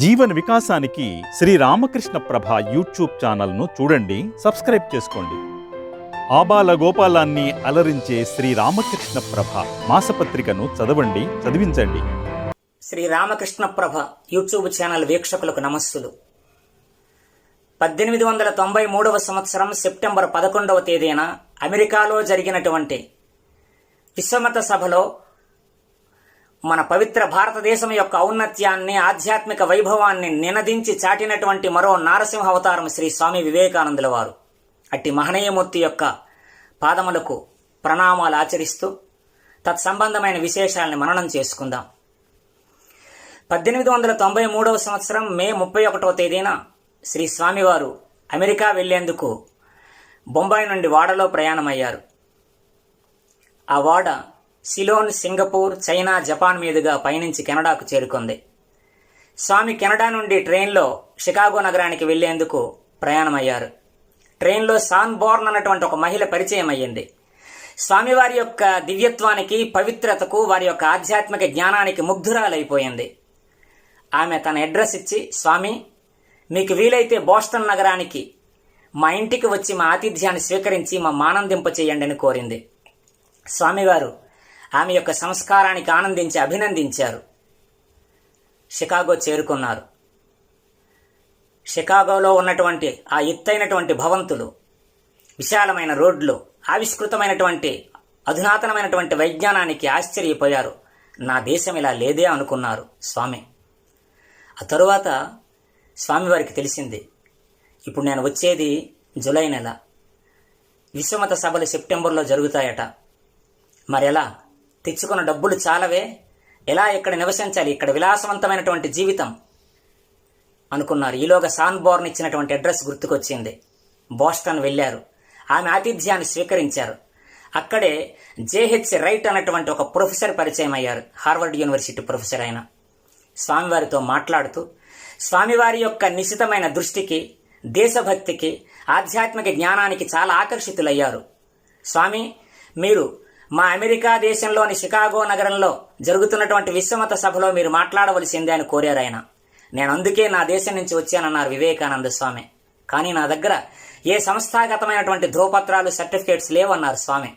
జీవన వికాసానికి శ్రీ రామకృష్ణ ప్రభ యూట్యూబ్ ఛానల్ను చూడండి సబ్స్క్రైబ్ చేసుకోండి. ఆబాల గోపాలాన్ని అలరించే శ్రీ రామకృష్ణ ప్రభ మాసపత్రికను చదవండి చదివించండి. శ్రీ రామకృష్ణ ప్రభ యూట్యూబ్ ఛానల్ వీక్షకులకు నమస్సులు. పద్దెనిమిది వందల తొంభై మూడవ సంవత్సరం సెప్టెంబర్ పదకొండవ తేదీన అమెరికాలో జరిగినటువంటి విశ్వమత సభలో మన పవిత్ర భారతదేశం యొక్క ఔన్నత్యాన్ని ఆధ్యాత్మిక వైభవాన్ని నినదించి చాటినటువంటి మరో నారసింహ అవతారం శ్రీ స్వామి వివేకానందుల వారు. అట్టి మహనీయమూర్తి యొక్క పాదములకు ప్రణామాలు ఆచరిస్తూ తత్సంబంధమైన విశేషాలను మననం చేసుకుందాం. పద్దెనిమిది వందల తొంభై మూడవ సంవత్సరం మే ముప్పై ఒకటవ తేదీన శ్రీ స్వామివారు అమెరికా వెళ్ళేందుకు బొంబాయి నుండి వాడలో ప్రయాణమయ్యారు. ఆ వాడ సిలోన్ సింగపూర్ చైనా జపాన్ మీదుగా పయనించి కెనడాకు చేరుకుంది. స్వామి కెనడా నుండి ట్రైన్లో షికాగో నగరానికి వెళ్ళేందుకు ప్రయాణమయ్యారు. ట్రైన్లో సాన్ బోర్న్ అన్నటువంటి ఒక మహిళ పరిచయం అయ్యింది. స్వామివారి యొక్క దివ్యత్వానికి పవిత్రతకు వారి యొక్క ఆధ్యాత్మిక జ్ఞానానికి ముగ్ధురాలైపోయింది. ఆమె తన అడ్రస్ ఇచ్చి స్వామి మీకు వీలైతే బోస్టన్ నగరానికి మా ఇంటికి వచ్చి మా ఆతిథ్యాన్ని స్వీకరించి మా ఆనందింప చేయండి అని కోరింది. స్వామివారు ఆమె యొక్క సంస్కారానికి ఆనందించి అభినందించారు. షికాగో చేరుకున్నారు. షికాగోలో ఉన్నటువంటి ఆ ఎత్తైనటువంటి భవంతులు విశాలమైన రోడ్లు ఆవిష్కృతమైనటువంటి అధునాతనమైనటువంటి వైజ్ఞానానికి ఆశ్చర్యపోయారు. నా దేశం ఇలా లేదే అనుకున్నారు స్వామి. ఆ తరువాత స్వామివారికి తెలిసింది ఇప్పుడు నేను వచ్చేది జూలై నెల. విశ్వమత సభలు సెప్టెంబర్లో జరుగుతాయట. మరెలా? తెచ్చుకున్న డబ్బులు చాలవే. ఎలా ఇక్కడ నివసించాలి? ఇక్కడ విలాసవంతమైనటువంటి జీవితం. అనుకున్నారు. ఈలోగా సాన్ బోర్న్ ఇచ్చినటువంటి అడ్రస్ గుర్తుకొచ్చింది. బోస్టన్ వెళ్ళారు. ఆమె ఆతిథ్యాన్ని స్వీకరించారు. అక్కడే జేహెచ్ రైట్ అన్నటువంటి ఒక ప్రొఫెసర్ పరిచయం అయ్యారు హార్వర్డ్ యూనివర్సిటీ ప్రొఫెసర్ ఆయన. స్వామివారితో మాట్లాడుతూ స్వామివారి యొక్క నిశితమైన దృష్టికి దేశభక్తికి ఆధ్యాత్మిక జ్ఞానానికి చాలా ఆకర్షితులయ్యారు. స్వామి మీరు మా అమెరికా దేశంలోని షికాగో నగరంలో జరుగుతున్నటువంటి విశ్వమత సభలో మీరు మాట్లాడవలసిందే అని కోరారు ఆయన. నేను అందుకే నా దేశం నుంచి వచ్చానన్నారు వివేకానంద స్వామి. కానీ నా దగ్గర ఏ సంస్థాగతమైనటువంటి ధ్రువపత్రాలు సర్టిఫికేట్స్ లేవన్నారు స్వామి.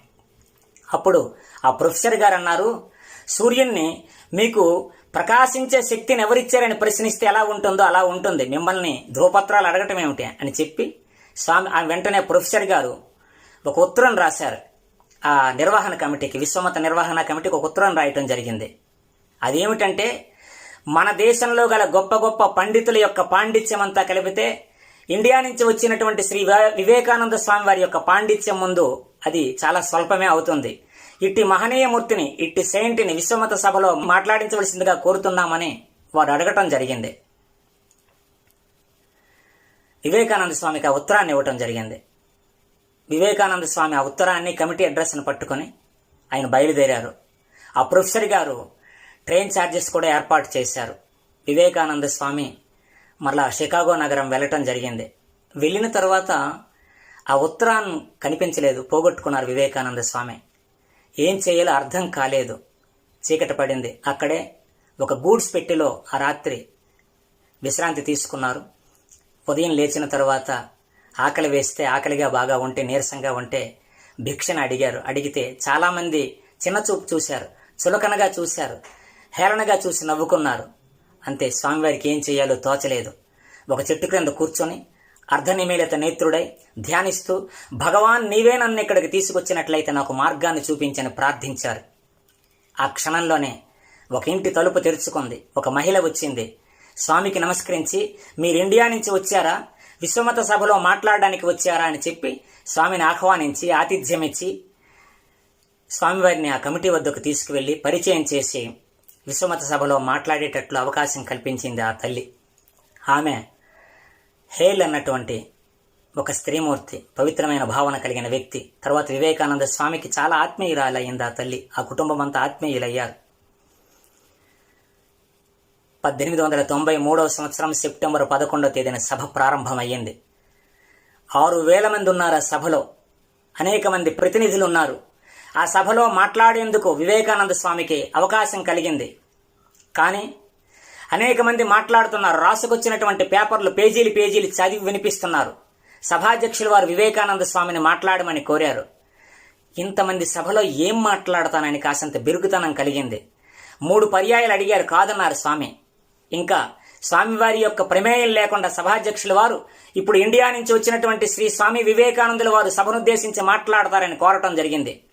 అప్పుడు ఆ ప్రొఫెసర్ గారు అన్నారు సూర్యుణ్ణి మీకు ప్రకాశించే శక్తిని ఎవరిచ్చారని ప్రశ్నిస్తే ఎలా ఉంటుందో అలా ఉంటుంది. మిమ్మల్ని ధ్రువపత్రాలు అడగటం ఏమిటి? అని చెప్పి స్వామి వెంటనే ప్రొఫెసర్ గారు ఒక ఉత్తరం రాశారు. ఆ నిర్వహణ కమిటీకి విశ్వమత నిర్వహణ కమిటీకి ఒక ఉత్తరం రాయటం జరిగింది. అదేమిటంటే మన దేశంలో గల గొప్ప గొప్ప పండితుల యొక్క పాండిత్యం అంతా కలిపితే ఇండియా నుంచి వచ్చినటువంటి శ్రీ వివేకానంద స్వామి వారి యొక్క పాండిత్యం ముందు అది చాలా స్వల్పమే అవుతుంది. ఇట్టి మహనీయమూర్తిని ఇట్టి సెయింట్ని విశ్వమత సభలో మాట్లాడించవలసిందిగా కోరుతున్నామని వారు అడగటం జరిగింది. వివేకానంద స్వామికి ఆ ఉత్తరాన్ని ఇవ్వటం జరిగింది. వివేకానంద స్వామి ఆ ఉత్తరాన్ని కమిటీ అడ్రస్ను పట్టుకొని ఆయన బయలుదేరారు. ఆ ప్రొఫెసర్ గారు ట్రైన్ ఛార్జెస్ కూడా ఏర్పాటు చేశారు. వివేకానంద స్వామి మరలా షికాగో నగరం వెళ్ళటం జరిగింది. వెళ్ళిన తర్వాత ఆ ఉత్తరాన్ని కనిపించలేదు పోగొట్టుకున్నారు వివేకానంద స్వామి. ఏం చేయాలో అర్థం కాలేదు. చీకటి పడింది. అక్కడే ఒక గూడ్స్ పెట్టెలో ఆ రాత్రి విశ్రాంతి తీసుకున్నారు. ఉదయం లేచిన తర్వాత ఆకలి వేస్తే ఆకలిగా బాగా ఉంటే నీరసంగా ఉంటే భిక్షను అడిగారు. అడిగితే చాలామంది చిన్న చూపు చూశారు చులకనగా చూశారు హేళనగా చూసి నవ్వుకున్నారు. అంతే స్వామివారికి ఏం చేయాలో తోచలేదు. ఒక చెట్టు క్రింద కూర్చొని అర్ధనిమీలిత నేత్రుడై ధ్యానిస్తూ భగవాన్ నీవే నన్ను ఇక్కడికి తీసుకొచ్చినట్లయితే నాకు మార్గాన్ని చూపించని ప్రార్థించారు. ఆ క్షణంలోనే ఒక ఇంటి తలుపు తెరుచుకుంది. ఒక మహిళ వచ్చింది. స్వామికి నమస్కరించి మీరు ఇండియా నుంచి వచ్చారా? విశ్వమత సభలో మాట్లాడడానికి వచ్చారా అని చెప్పి స్వామిని ఆహ్వానించి ఆతిథ్యం ఇచ్చి స్వామివారిని ఆ కమిటీ వద్దకు తీసుకువెళ్ళి పరిచయం చేసి విశ్వమత సభలో మాట్లాడేటట్లు అవకాశం కల్పించింది ఆ తల్లి. ఆమె హేల్ అన్నటువంటి ఒక స్త్రీమూర్తి పవిత్రమైన భావన కలిగిన వ్యక్తి. తర్వాత వివేకానంద స్వామికి చాలా ఆత్మీయురాలయ్యింది ఆ తల్లి. ఆ కుటుంబం అంతా ఆత్మీయులయ్యారు. పద్దెనిమిది వందల తొంభై మూడవ సంవత్సరం సెప్టెంబర్ పదకొండవ తేదీన సభ ప్రారంభమయ్యింది. ఆరు వేల మంది ఉన్నారు ఆ సభలో? అనేక మంది ప్రతినిధులు ఉన్నారు. ఆ సభలో మాట్లాడేందుకు వివేకానంద స్వామికి అవకాశం కలిగింది. కానీ అనేక మంది మాట్లాడుతున్నారు రాసుకొచ్చినటువంటి పేపర్లు పేజీలు పేజీలు చదివి వినిపిస్తున్నారు. సభాధ్యక్షులు వారు వివేకానంద స్వామిని మాట్లాడమని కోరారు. ఇంతమంది సభలో ఏం మాట్లాడతానని కాసంత బిరుగుతనం కలిగింది. మూడు పర్యాయాలు అడిగారు కాదన్నారు స్వామి. ఇంకా స్వామివారి యొక్క ప్రమేయం లేకుండా సభాధ్యక్షుల వారు ఇప్పుడు ఇండియా నుంచి వచ్చినటువంటి శ్రీ స్వామి వివేకానందుల వారు సభనుద్దేశించి మాట్లాడతారని కోరటం జరిగింది.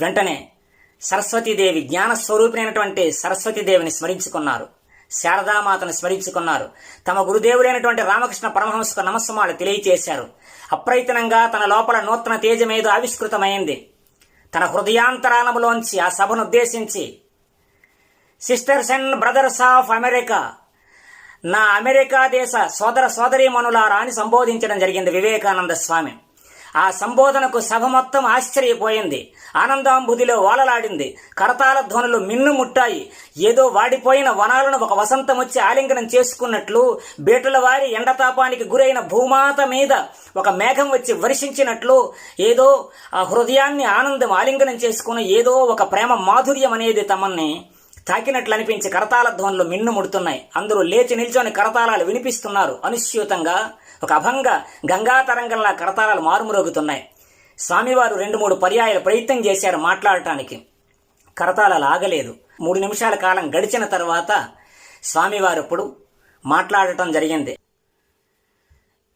వెంటనే సరస్వతీదేవి జ్ఞానస్వరూపినైనటువంటి సరస్వతీదేవిని స్మరించుకున్నారు. శారదామాతను స్మరించుకున్నారు. తమ గురుదేవుడైనటువంటి రామకృష్ణ పరమహంసకు నమస్సమాలు తెలియచేశారు. అప్రయత్నంగా తన లోపల నూతన తేజమేదో ఆవిష్కృతమైంది. తన హృదయాంతరాలములోంచి ఆ సభను ఉద్దేశించి sisters and brothers of America. నా అమెరికా దేశ సోదర సోదరీమణులారా అని సంబోధించడం జరిగింది వివేకానంద స్వామి. ఆ సంబోధనకు సభ మొత్తం ఆశ్చర్యపోయింది. ఆనందాంబుదిలో ఓలలాడింది కరతాల ధ్వనులు మిన్నుముట్టాయి ఏదో వాడిపోయిన వనాలను ఒక వసంతం వచ్చి ఆలింగనం చేసుకున్నట్లు బేటుల వారి ఎండతాపానికి గురైన భూమాత మీద ఒక మేఘం వచ్చి వర్షించినట్లు ఏదో ఆ హృదయాన్ని ఆనందం ఆలింగనం చేసుకుని ఏదో ఒక ప్రేమ మాధుర్యం అనేది తమన్ని తాకినట్లు అనిపించి కరతాళ ధ్వనులు మిన్నుముడుతున్నాయి అందరూ లేచి నిల్చొని కరతాళాలు వినిపిస్తున్నారు. అనుస్యూతంగా ఒక అభంగ గంగా తరంగంలా కరతాళాలు మారుమ్రోగుతున్నాయి. స్వామివారు రెండు మూడు పర్యాయాలు ప్రయత్నం చేశారు మాట్లాడటానికి. కరతాళాలు ఆగలేదు. మూడు నిమిషాల కాలం గడిచిన తర్వాత స్వామివారు ఇప్పుడు మాట్లాడటం జరిగింది.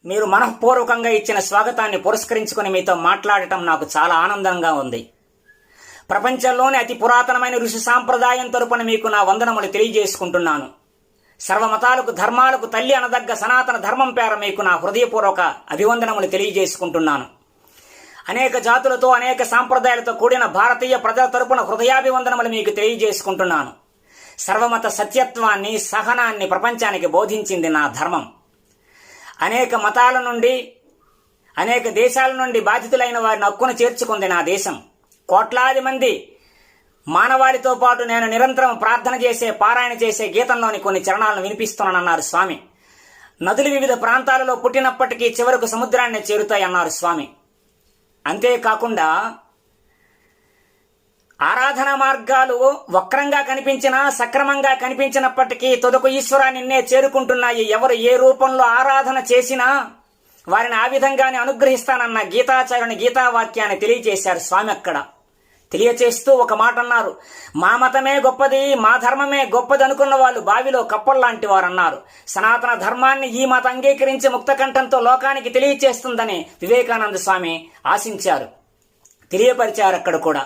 మీరు మనఃపూర్వకంగా ఇచ్చిన స్వాగతాన్ని పురస్కరించుకుని మీతో మాట్లాడటం నాకు చాలా ఆనందంగా ఉంది. ప్రపంచంలోని అతి పురాతనమైన ఋషి సాంప్రదాయం తరపున మీకు నా వందనములు తెలియజేసుకుంటున్నాను. సర్వమతాలకు ధర్మాలకు తల్లి అనదగ్గ సనాతన ధర్మం పేర మీకు నా హృదయపూర్వక అభివందనములు తెలియజేసుకుంటున్నాను. అనేక జాతులతో అనేక సాంప్రదాయాలతో కూడిన భారతీయ ప్రజల తరపున హృదయాభివందనములు మీకు తెలియజేసుకుంటున్నాను. సర్వమత సత్యత్వాన్ని సహనాన్ని ప్రపంచానికి బోధించింది నా ధర్మం. అనేక మతాల నుండి అనేక దేశాల నుండి బాధితులైన వారిని హక్కును చేర్చుకుంది నా దేశం. కోట్లాది మంది మానవాళితో పాటు నేను నిరంతరం ప్రార్థన చేసే పారాయణ చేసే గీతంలోని కొన్ని చరణాలను వినిపిస్తున్నానన్నారు స్వామి. నదులు వివిధ ప్రాంతాలలో పుట్టినప్పటికీ చివరకు సముద్రాన్ని చేరుతాయి అన్నారు స్వామి. అంతేకాకుండా ఆరాధన మార్గాలు వక్రంగా కనిపించినా సక్రమంగా కనిపించినప్పటికీ తుదకు ఈశ్వరా నిన్నే చేరుకుంటున్నాయి. ఎవరు ఏ రూపంలో ఆరాధన చేసినా వారిని ఆ విధంగానే అనుగ్రహిస్తానన్న గీతాచార్యుని గీతావాక్యాన్ని తెలియజేశారు స్వామి అక్కడ. తెలియచేస్తూ ఒక మాట అన్నారు. మా మతమే గొప్పది మా ధర్మమే గొప్పది అనుకున్న వాళ్ళు బావిలో కప్పల్లాంటి వారు అన్నారు సనాతన ధర్మాన్ని ఈ మత అంగీకరించి ముక్తకంఠంతో లోకానికి తెలియచేస్తుందని వివేకానంద స్వామి ఆశించారు. తెలియపరిచారు అక్కడ కూడా.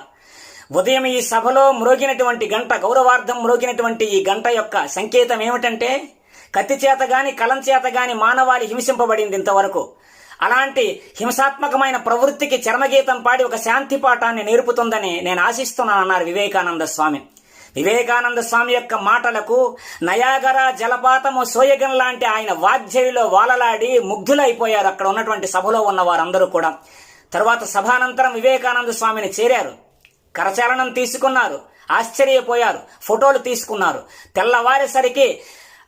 ఉదయం ఈ సభలో మ్రోగినటువంటి గంట గౌరవార్థం మ్రోగినటువంటి ఈ గంట యొక్క సంకేతం ఏమిటంటే కత్తి చేత గాని కలం చేత గాని మానవాళి హింసింపబడింది ఇంతవరకు. అలాంటి హింసాత్మకమైన ప్రవృత్తికి చర్మగీతం పాడి ఒక శాంతి పాఠాన్ని నేర్పుతుందని నేను ఆశిస్తున్నానన్నారు వివేకానంద స్వామి. వివేకానంద స్వామి యొక్క మాటలకు నయాగర జలపాతము సోయగం లాంటి ఆయన వాద్యలో వాలలాడి ముగ్ధులైపోయారు. అక్కడ ఉన్నటువంటి సభలో ఉన్న వారందరూ కూడా. తర్వాత సభానంతరం వివేకానంద స్వామిని చేరారు. కరచాలనం తీసుకున్నారు. ఆశ్చర్యపోయారు. ఫోటోలు తీసుకున్నారు. తెల్లవారేసరికి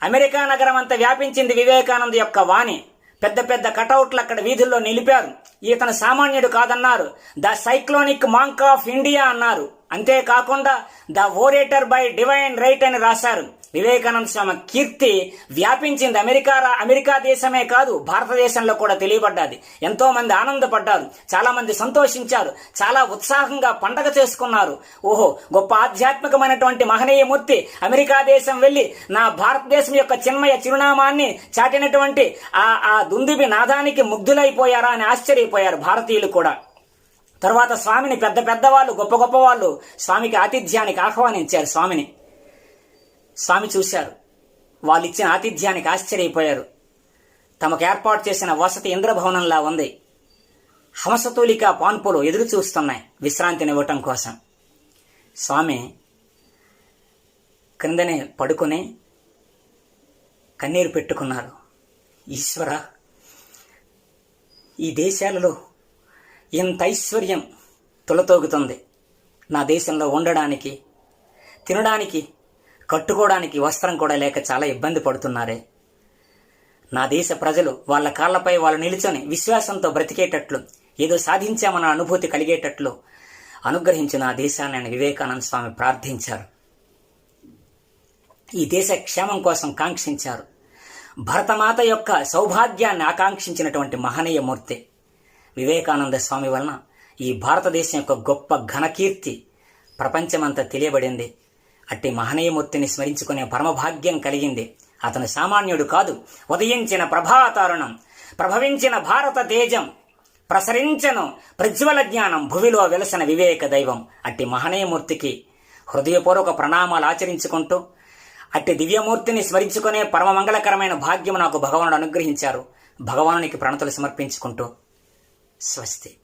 అమెరికా నగరం అంతా వ్యాపించింది వివేకానంద యొక్క వాణి. పెద్ద పెద్ద కటౌట్లు అక్కడ వీధుల్లో నిలిపారు. ఇతను సామాన్యుడు కాదన్నారు. The cyclonic monk of India అన్నారు. అంతేకాకుండా the orator by divine right అని రాశారు. వివేకానంద స్వామి కీర్తి వ్యాపించింది అమెరికా అమెరికా దేశమే కాదు భారతదేశంలో కూడా తెలియబడ్డది. ఎంతో మంది ఆనందపడ్డారు చాలా మంది సంతోషించారు చాలా ఉత్సాహంగా పండగ చేసుకున్నారు. ఓహో గొప్ప ఆధ్యాత్మికమైనటువంటి మహనీయమూర్తి అమెరికా దేశం వెళ్ళి నా భారతదేశం యొక్క చిన్మయ చిరునామాన్ని చాటినటువంటి ఆ ఆ దుందుబి నాదానికి ముగ్ధులైపోయారా అని ఆశ్చర్యపోయారు భారతీయులు కూడా. తర్వాత స్వామిని పెద్ద పెద్ద వాళ్ళు గొప్ప గొప్ప వాళ్ళు స్వామికి ఆతిథ్యానికి ఆహ్వానించారు స్వామిని. స్వామి చూశారు. వాళ్ళు ఇచ్చిన ఆతిథ్యానికి ఆశ్చర్యపోయారు. తమకు ఏర్పాటు చేసిన వసతి ఇంద్రభవనంలా ఉంది. హంసతూలిక పాన్పులు ఎదురు చూస్తున్నాయి విశ్రాంతినివ్వటం కోసం. స్వామి క్రిందనే పడుకుని కన్నీరు పెట్టుకున్నారు. ఈశ్వర ఈ దేశాలలో ఇంత ఐశ్వర్యం తులతోగుతుంది. నా దేశంలో ఉండడానికి తినడానికి కట్టుకోవడానికి వస్త్రం కూడా లేక చాలా ఇబ్బంది పడుతున్నారే. నా దేశ ప్రజలు వాళ్ళ కాళ్ళపై వాళ్ళు నిలుచొని విశ్వాసంతో బ్రతికేటట్లు ఏదో సాధించామన్న అనుభూతి కలిగేటట్లు అనుగ్రహించిన ఆ దేశాన్ని ఆయన వివేకానంద స్వామి ప్రార్థించారు. ఈ దేశ క్షేమం కోసం కాంక్షించారు. భరతమాత యొక్క సౌభాగ్యాన్ని ఆకాంక్షించినటువంటి మహనీయ మూర్తి వివేకానంద స్వామి వలన ఈ భారతదేశం యొక్క గొప్ప ఘనకీర్తి ప్రపంచమంతా తెలియబడింది. అట్టి మహనీయమూర్తిని స్మరించుకునే పరమభాగ్యం కలిగింది. అతను సామాన్యుడు కాదు. ఉదయించిన ప్రభాతారుణం ప్రభవించిన భారత తేజం ప్రసరించను ప్రజ్వల జ్ఞానం భువిలో వెలసిన వివేక దైవం అట్టి మహనీయమూర్తికి హృదయపూర్వక ప్రణామాలు ఆచరించుకుంటూ అట్టి దివ్యమూర్తిని స్మరించుకునే పరమ మంగళకరమైన భాగ్యం నాకు భగవానుడు అనుగ్రహించారు. భగవానునికి ప్రణతులు సమర్పించుకుంటూ స్వస్తి.